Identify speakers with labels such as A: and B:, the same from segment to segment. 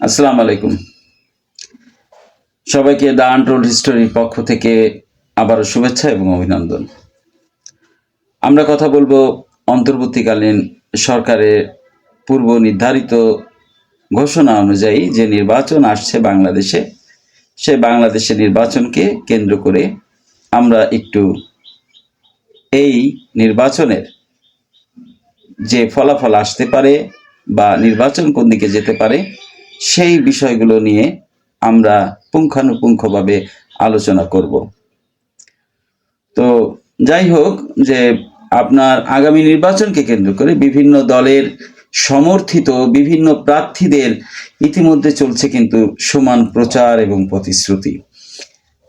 A: আসসালামু আলাইকুম। সবাইকে দ্য আনটোল্ড হিস্টোরির পক্ষ থেকে আবারও শুভেচ্ছা এবং অভিনন্দন। আমরা কথা বলব অন্তর্বর্তীকালীন সরকারের পূর্ব নির্ধারিত ঘোষণা অনুযায়ী যে নির্বাচন আসছে বাংলাদেশে, সে বাংলাদেশের নির্বাচনকে কেন্দ্র করে আমরা একটু এই নির্বাচনের যে ফলাফল আসতে পারে বা নির্বাচন কোন দিকে যেতে পারে সেই বিষয়গুলো নিয়ে আমরা পুঙ্খানুপুঙ্খভাবে আলোচনা করব। তো যাই হোক যে আপনার আগামী নির্বাচনকে কেন্দ্র করে বিভিন্ন দলের সমর্থিত বিভিন্ন প্রার্থীদের ইতিমধ্যে চলছে কিন্তু সমান প্রচার এবং প্রতিশ্রুতি।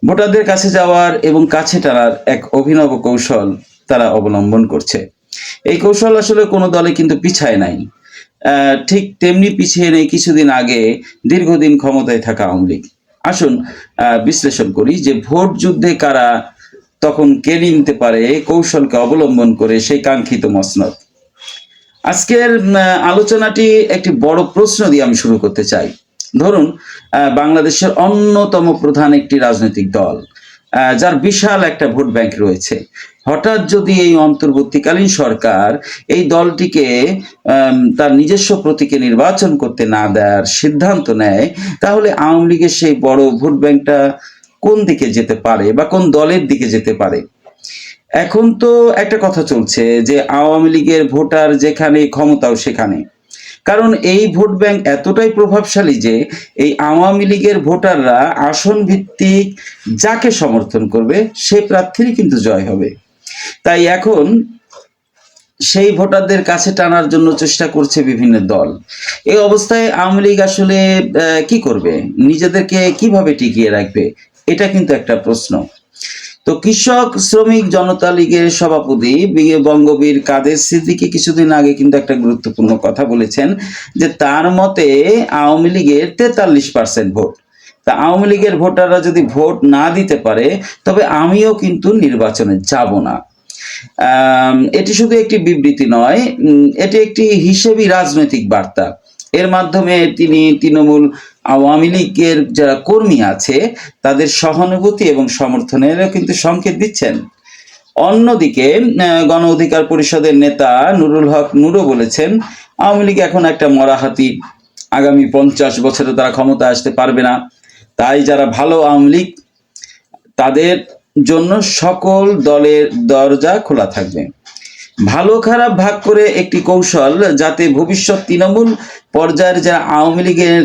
A: ভোটারদের কাছে যাওয়ার এবং কাছে টানার এক অভিনব কৌশল তারা অবলম্বন করছে। এই কৌশল আসলে কোনো দলে কিন্তু পিছায় নাই। ঠিক তেমনি পিছিয়ে নেই কিছুদিন আগে দীর্ঘদিন ক্ষমতায় থাকা আওয়ামী লীগ। আসুন বিশ্লেষণ করি যে ভোট যুদ্ধে কারা তখন কেড়ে নিতে পারে কৌশলকে অবলম্বন করে সেই কাঙ্ক্ষিত মসনদ। আজকের আলোচনাটি একটি বড় প্রশ্ন দিয়ে আমি শুরু করতে চাই। ধরুন বাংলাদেশের অন্যতম প্রধান একটি রাজনৈতিক দল যার বিশাল একটা ভোট ব্যাংক রয়েছে। হঠাৎ যদি এই অন্তর্বর্তীকালীন সরকার এই দলটিকে তার নিজস্ব প্রতীকে নির্বাচন করতে না দেওয়ার সিদ্ধান্ত নেয়, তাহলে আওয়ামী লীগের সেই বড় ভোট ব্যাংকটা কোন দিকে যেতে পারে বা কোন দলের দিকে যেতে পারে? এখন তো একটা কথা চলছে যে আওয়ামী লীগের ভোটার যেখানে, ক্ষমতাও সেখানে। কারণ এই ভোট ব্যাংক এতটাই প্রভাবশালী যে এই আওয়ামী লীগের ভোটাররা আসন ভিত্তিক যাকে সমর্থন করবে সে প্রার্থীরই কিন্তু জয় হবে। তাই এখন সেই ভোটারদের কাছে টানার জন্য চেষ্টা করছে বিভিন্ন দল। এই অবস্থায় আওয়ামী লীগ আসলে কি করবে? নিজেদেরকে কীভাবে টিকিয়ে রাখবে? এটা কিন্তু একটা প্রশ্ন। তো কৃষক, শ্রমিক, জনতা লীগের সভাপতি বঙ্গবীর কাদের সিদ্দিকী কিছুদিন আগে কিন্তু একটা গুরুত্বপূর্ণ কথা বলেছেন যে তার মতে আওয়ামী লীগের তেতাল্লিশ পার্সেন্ট ভোট। তা আওয়ামী লীগের ভোটাররা যদি ভোট না দিতে পারে, তবে আমিও কিন্তু নির্বাচনে যাব না। এটি শুধু একটি বিবৃতি নয় এটি একটি হিসেবি রাজনৈতিক বার্তা। এর মাধ্যমে তিনি তৃণমূল আওয়ামী লীগের যারা কর্মী আছে, তাদের সহানুভূতি এবং সমর্থনেরও কিন্তু সংকেত দিচ্ছেন। অন্যদিকে গণ অধিকার পরিষদের নেতা নুরুল হক নুরও বলেছেন, আওয়ামী লীগ এখন একটা মরাহাতি। আগামী পঞ্চাশ বছরে তারা ক্ষমতা আসতে পারবে না। তাই যারা ভালো আওয়ামী লীগ, তাদের জন্য সকল দলের দরজা খোলা থাকবে। ভালো খারাপ ভাগ করে একটি কৌশল যাতে ভবিষ্যৎ তৃণমূল পর্যায়ের যারা আওয়ামী লীগের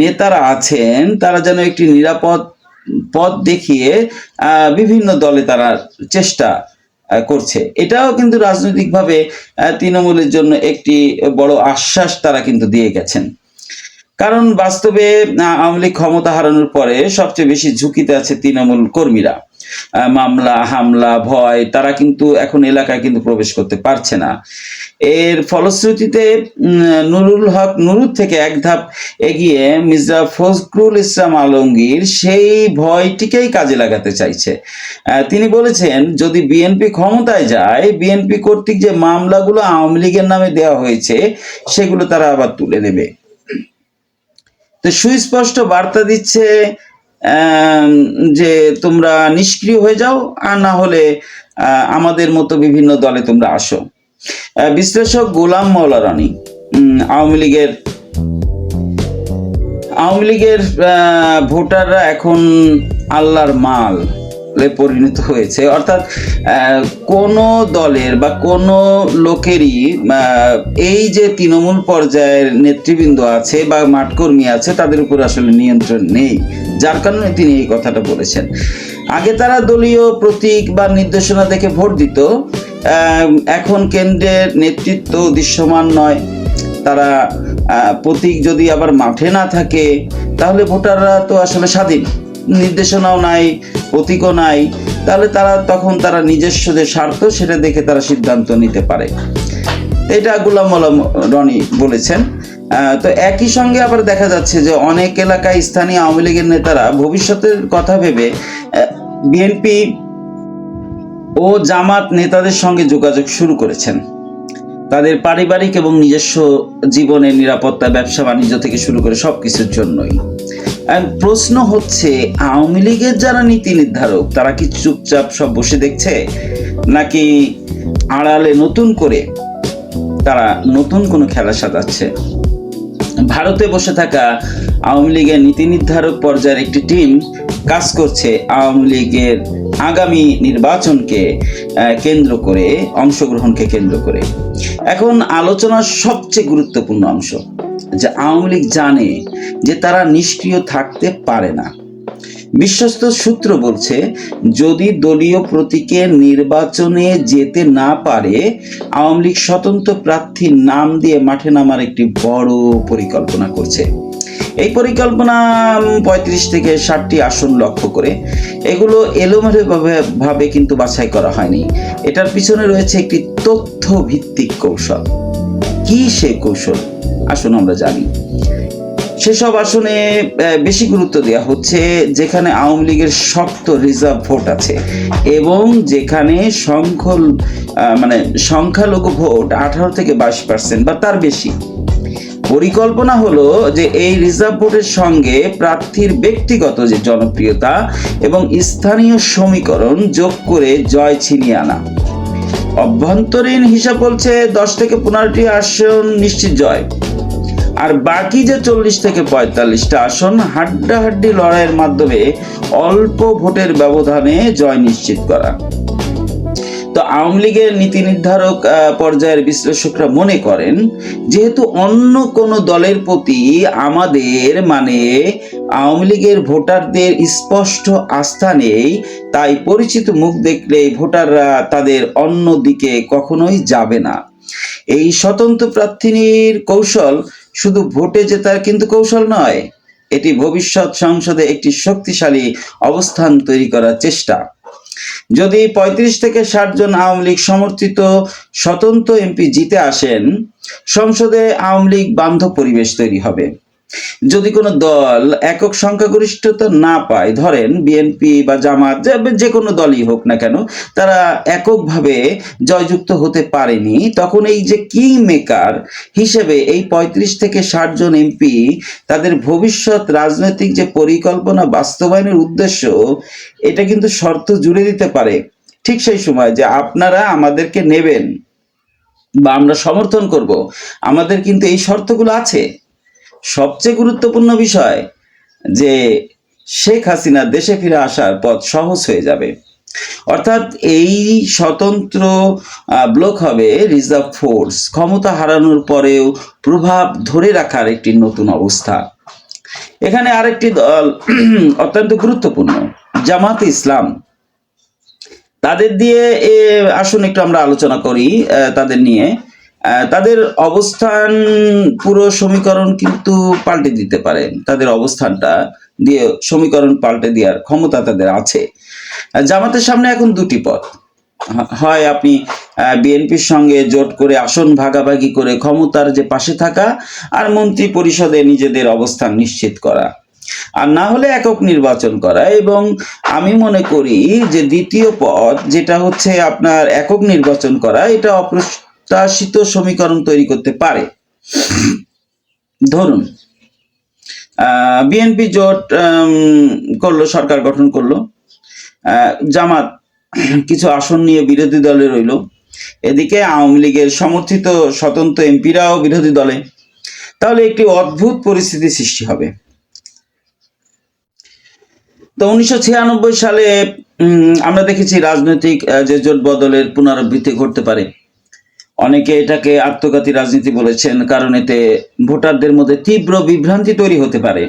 A: নেতারা আছেন, তারা যেন একটি নিরাপদ পথ দেখিয়ে বিভিন্ন দলে তারা চেষ্টা করছে। এটাও কিন্তু রাজনৈতিকভাবে তৃণমূলের জন্য একটি বড় আশ্বাস তারা কিন্তু দিয়ে গেছেন। কারণ বাস্তবে আওয়ামী লীগ ক্ষমতা হারানোর পরে সবচেয়ে বেশি ঝুঁকিতে আছে তৃণমূল কর্মীরা। মামলা, হামলা, ভয়, তারা কিন্তু এখন এলাকায় কিন্তু প্রবেশ করতে পারছে না। এর ফলশ্রুতিতে নুরুল হক নুরুর থেকে এক ধাপ এগিয়ে মির্জা ফজলুল ইসলাম আলমগীর সেই ভয়টিকেই কাজে লাগাতে চাইছে। তিনি বলেছেন, যদি বিএনপি ক্ষমতায় যায় বিএনপি কর্তৃক যে মামলাগুলো আওয়ামী লীগের নামে দেওয়া হয়েছে, সেগুলো তারা আবার তুলে নেবে। তো সুস্পষ্ট বার্তা দিচ্ছে যে তোমরা নিষ্ক্রিয় হয়ে যাও আর না হলে আমাদের মতো বিভিন্ন দলে তোমরা আসো। বিশ্লেষক গোলাম মৌলা রানী উম, আওয়ামী লীগের আওয়ামী লীগের ভোটাররা এখন আল্লাহর মাল পরিণত হয়েছে। অর্থাৎ কোন দলের বা কোন লোকেরই এই যে তৃণমূল পর্যায়ের নেতৃবৃন্দ আছে বা মাঠকর্মী আছে তাদের উপর আসলে নিয়ন্ত্রণ নেই। যার কারণে তিনি এই কথাটা বলেছেন। আগে তারা দলীয় প্রতীক বা নির্দেশনা দেখে ভোট দিত এখন কেন্দ্রের নেতৃত্ব দৃশ্যমান নয়। তারা প্রতীক যদি আবার মাঠে না থাকে, তাহলে ভোটাররা তো আসলে স্বাধীন। নির্দেশনাও নাই, প্রতীকও নাই। তাহলে তারা তখন তারা নিজস্ব যে স্বার্থ, সেটা দেখে তারা সিদ্ধান্ত নিতে পারে। এটা গুলাম আলম রনি বলেছেন। তো একই সঙ্গে আবার দেখা যাচ্ছে যে অনেক এলাকায় স্থানীয় আওয়ামী লীগের নেতারা ভবিষ্যতের কথা ভেবে বিএনপি ও জামাত নেতাদের সঙ্গে যোগাযোগ শুরু করেছেন। তাদের পারিবারিক এবং নিজস্ব জীবনের নিরাপত্তা, ব্যবসা, বাণিজ্য থেকে শুরু করে সব কিছুর জন্যই প্রশ্ন হচ্ছে, আওয়ামী লীগের যারা নীতি নির্ধারক, তারা কি চুপচাপ সব বসে দেখছে? নাকি আড়ালে নতুন করে তারা নতুন কোনো খেলা সাজাচ্ছে? ভারতে বসে থাকা আওয়ামী লীগের নীতি নির্ধারক পর্যায়ের একটি টিম কাজ করছে আওয়ামী লীগের আগামী নির্বাচনকে কেন্দ্র করে, অংশগ্রহণকে কেন্দ্র করে। এখন আলোচনার সবচেয়ে গুরুত্বপূর্ণ অংশ, যে আওয়ামী লীগ জানে যে তারা নিষ্ক্রিয় থাকতে পারে না। বিশ্বস্ত সূত্র বলছে, যদি দলীয় প্রতীকে নির্বাচনে যেতে না পারে, আওয়ামী লীগ স্বতন্ত্র প্রার্থীর নাম দিয়ে মাঠে নামার একটি বড় পরিকল্পনা করছে। এই পরিকল্পনা পঁয়ত্রিশ থেকে ষাটটি আসন লক্ষ্য করে। এগুলো এলোমেলো ভাবে- ভাবে কিন্তু বাছাই করা হয়নি। এটার পিছনে রয়েছে একটি তথ্য ভিত্তিক কৌশল। কি সে কৌশল? আসুন আমরা জানি। সেসব আসনে বেশি গুরুত্ব দেওয়া হচ্ছে যেখানে আওয়ামী লীগের শক্ত রিজার্ভ ভোট আছে এবং যেখানে সংখ্যল মানে সংখ্যালঘু ভোট আঠারো থেকে বাইশ পার্সেন্ট বা তার বেশি। পরিকল্পনা হলো যে এই রিজার্ভ ভোটের সঙ্গে প্রার্থীর ব্যক্তিগত যে জনপ্রিয়তা এবং স্থানীয় সমীকরণ যোগ করে জয় ছিনিয়ে আনা। অভ্যন্তরীণ হিসাব বলছে দশ থেকে পনেরোটি আসন নিশ্চিত জয়। আর বাকি যে চল্লিশ থেকে পঁয়তাল্লিশটা আসন, হাড্ডাহাড্ডি লড়াইয়ের মাধ্যমে অল্প ভোটের ব্যবধানে জয় নিশ্চিত করা। তো আওয়ামী লীগের নীতি নির্ধারক পর্যায়ের বিশ্লেষকরা মনে করেন, যেহেতু অন্য কোনো দলের প্রতি আমাদের মানে আওয়ামী লীগের ভোটারদের স্পষ্ট আস্থা নেই, তাই পরিচিত মুখ দেখলে ভোটাররা তাদের অন্য দিকে কখনোই যাবে না। এই স্বতন্ত্র প্রার্থীর কৌশল শুধু ভোটে জেতার কিন্তু কৌশল নয়, এটি ভবিষ্যৎ সংসদে একটি শক্তিশালী অবস্থান তৈরি করার চেষ্টা। যদি পঁয়ত্রিশ থেকে ষাট জন আওয়ামী লীগ সমর্থিত স্বতন্ত্র এমপি জিতে আসেন, সংসদে আওয়ামী লীগ বান্ধব পরিবেশ তৈরি হবে। যদি কোনো দল একক সংখ্যাগরিষ্ঠতা না পায়, ধরেন বিএনপি বা জামাত, যে- কোনো দলই হোক না কেন, তারা এককভাবে জয়যুক্ত হতে পারেনি, তখন এই যে কিং মেকার হিসেবে এই পঁয়ত্রিশ থেকে ষাট জন এমপি তাদের ভবিষ্যৎ রাজনৈতিক যে পরিকল্পনা বাস্তবায়নের উদ্দেশ্য, এটা কিন্তু শর্ত জুড়ে দিতে পারে। ঠিক সেই সময় যে আপনারা আমাদেরকে নেবেন বা আমরা সমর্থন করব, আমাদের কিন্তু এই শর্তগুলো আছে। সবচেয়ে গুরুত্বপূর্ণ বিষয় যে শেখ হাসিনা দেশে ফিরে আসার পথ সহজ হয়ে যাবে। অর্থাৎ এই স্বতন্ত্র ব্লক হবে রিজার্ভ ফোর্স। ক্ষমতা হারানোর পরেও প্রভাব ধরে রাখার একটি নতুন অবস্থা। এখানে আরেকটি দল অত্যন্ত গুরুত্বপূর্ণ, জামাতে ইসলাম। তাদের দিয়ে আসুন একটু আমরা আলোচনা করি তাদের নিয়ে। তাদের অবস্থান পুরো সমীকরণ কিন্তু পাল্টে দিতে পারেন তাদের অবস্থানটা দিয়ে সমীকরণ পাল্টে দেওয়ার ক্ষমতা তাদের আছে। জামাতের সামনে এখন দুটি পথ। হয় আপনি বিএনপির সঙ্গে জোট করে আসন ভাগাভাগি করে ক্ষমতার যে পাশে থাকা আর মন্ত্রী পরিষদে নিজেদের অবস্থান নিশ্চিত করা। আর না হলে একক নির্বাচন করা। এবং আমি মনে করি যে দ্বিতীয় পথ যেটা হচ্ছে আপনার একক নির্বাচন করা, এটা অপ্রত্যাশিত সমীকরণ তৈরি করতে পারে। ধরুন বিএনপি জোট করল, সরকার গঠন করল জামাত কিছু আসন নিয়ে বিরোধী দলে রইল, এদিকে আওয়ামী লীগের সমর্থিত স্বতন্ত্র এমপিরাও বিরোধী দলে। তাহলে একটি অদ্ভুত পরিস্থিতি সৃষ্টি হবে। তো উনিশশো ছিয়ানব্বই সালে আমরা দেখেছি রাজনৈতিক যে জোট বদলের পুনরাবৃত্তি ঘটতে পারে। অনেকে এটাকে আত্মঘাতী রাজনীতি বলেছেন, কারণ এতে ভোটারদের মধ্যে তীব্র বিভ্রান্তি তৈরি হতে পারে।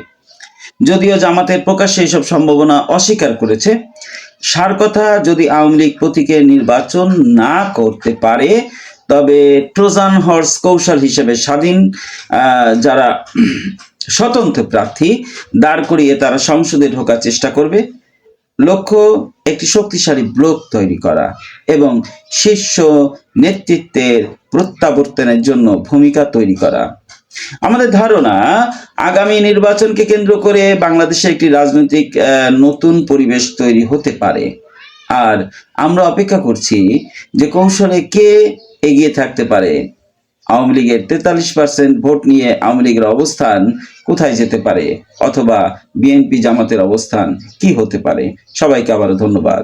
A: যদিও জামাতের প্রকাশ্যে এইসব সম্ভাবনা অস্বীকার করেছে সার কথা যদি আওয়ামী লীগ প্রতীকে নির্বাচন না করতে পারে, তবে ট্রোজান হর্স কৌশল হিসেবে স্বাধীন যারা স্বতন্ত্র প্রার্থী, দাঁড় করিয়ে তারা সংসদে ঢোকার চেষ্টা করবে। লক্ষ্য, একটি শক্তিশালী ব্লক তৈরি করা এবং শীর্ষ নেতৃত্বের প্রত্যাবর্তনের জন্য ভূমিকা তৈরি করা। আমাদের ধারণা, আগামী নির্বাচনকে কেন্দ্র করে বাংলাদেশে একটি রাজনৈতিক নতুন পরিবেশ তৈরি হতে পারে। আর আমরা অপেক্ষা করছি যে কৌশলে কে এগিয়ে থাকতে পারে। আওয়ামী লীগের তেতাল্লিশ পার্সেন্ট ভোট নিয়ে আওয়ামী লীগের অবস্থান কোথায় যেতে পারে? অথবা বিএনপি জামাতের অবস্থান কি হতে পারে? সবাইকে আবারও ধন্যবাদ।